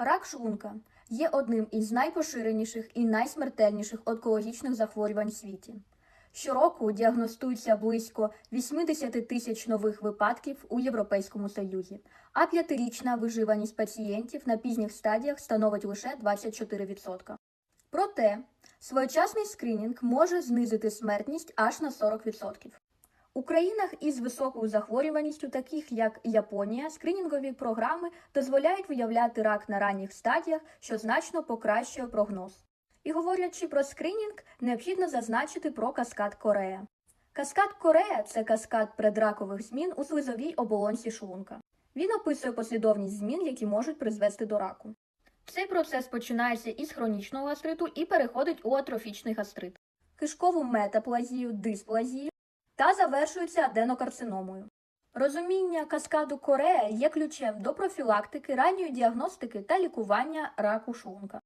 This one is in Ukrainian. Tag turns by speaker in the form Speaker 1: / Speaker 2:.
Speaker 1: Рак шлунка є одним із найпоширеніших і найсмертельніших онкологічних захворювань в світі. Щороку діагностується близько 80 тисяч нових випадків у Європейському Союзі, а п'ятирічна виживаність пацієнтів на пізніх стадіях становить лише 24%. Проте своєчасний скринінг може знизити смертність аж на 40%. Країнах із високою захворюваністю, таких як Японія, скринінгові програми дозволяють виявляти рак на ранніх стадіях, що значно покращує прогноз. І говорячи про скринінг, необхідно зазначити про каскад Корея. Каскад Корея це каскад предракових змін у слизовій оболонці шлунка. Він описує послідовність змін, які можуть призвести до раку. Цей процес починається із хронічного гастриту і переходить у атрофічний гастрит, кишкову метаплазію, дисплазію та завершується аденокарциномою. Розуміння каскаду Корея є ключем до профілактики, ранньої діагностики та лікування раку шлунка.